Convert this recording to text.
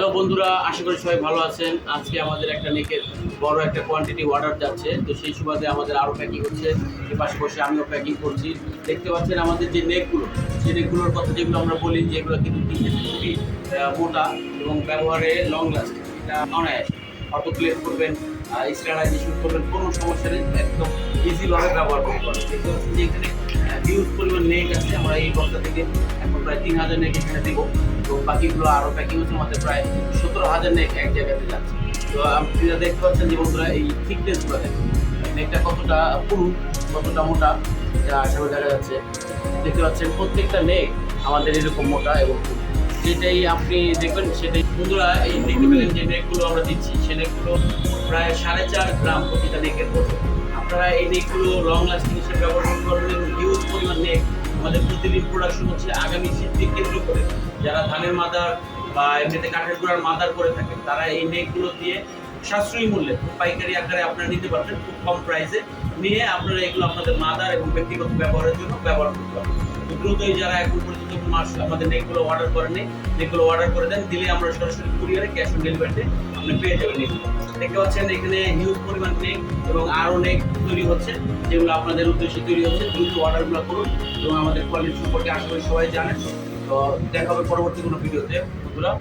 Hello বন্ধুরা, আশা করি সবাই ভালো আছেন। আজকে আমাদের একটা নেকের বড় একটা কোয়ান্টিটি অর্ডার যাচ্ছে। তো সেই সুবাদে আমাদের আরও প্যাকিং হচ্ছে। এর পাশে বসে আমিও প্যাকিং করছি। দেখতে পাচ্ছেন আমাদের যে নেকগুলো, সেই নেকগুলোর কথা যেগুলো আমরা বলি যেগুলো কিন্তু থেকে খুবই মোটা এবং ব্যবহারে লং লাস্টিং এটা অনায়াস। অটোক্লেভ করবেন স্টারাইজেশন করবেন, কোনো সমস্যা নেই। একদম ইজিভাবে ব্যবহার করতে পারবেন। দেখতে নেক আছে? আমরা এই বস্তা থেকে এখন প্রায় তিন হাজার নেক এখানে দেবো। তো বাকিগুলো আরও প্যাকিং হচ্ছে, আমাদের প্রায় সতেরো হাজার নেক এক জায়গাতে যাচ্ছে। তো আপনারা দেখতে পাচ্ছেন যে বন্ধুরা, এই থিকনেসগুলো দেখেন। নেকটা কতটা পুরু, কতটা মোটা, এটা আশা করি দেখা যাচ্ছে। দেখতে পাচ্ছেন, প্রত্যেকটা নেক আমাদের এরকম মোটা এবং। যেটাই আপনি দেখবেন, সেটাই বন্ধুরা, এই দেখতে পেলেন যে নেকগুলো আমরা দিচ্ছি, সে নেকগুলো প্রায় সাড়ে চার গ্রাম প্রতিটা নেকের ওজন আপনারা এই নেকগুলো লং লাস্টিং হিসেবে ব্যবহার এবং হিউজ পরিমাণ আমাদের প্রোডাকশন হচ্ছে আগামী শীতকে কেন্দ্র করে যারা ধানের মাদার বা এমনিতে কাঠের গোড়ার মাদার করে থাকেন, তারা এই নেকগুলো দিয়ে সাশ্রয়ী মূল্যে পাইকারি আকারে আপনারা নিতে পারবেন খুব কম প্রাইসে নিয়ে আপনারা এগুলো আপনাদের মাদার এবং ব্যক্তিগত ব্যবহারের জন্য ব্যবহার করতে পারবেন। দ্রুতই যারা এখন পর্যন্ত মাস আমাদের নেকগুলো অর্ডার করেনি নেকগুলো অর্ডার করে দেন, দিলে আমরা সরাসরি কুরিয়ারে ক্যাশ অন ডেলিভারিতে আপনি পেয়ে যাবেন এগুলো দেখতে পাচ্ছেন এখানে হিউজ পরিমাণ নেক এবং আরও অনেক তৈরি হচ্ছে, যেগুলো আপনাদের উদ্দেশ্যে তৈরি হচ্ছে, দ্রুত অর্ডারগুলো করুন এবং আমাদের কোয়ালিটি সম্পর্কে আশা করি সবাই জানেন। তো দেখা হবে পরবর্তী কোনো ভিডিওতে। বন্ধুরা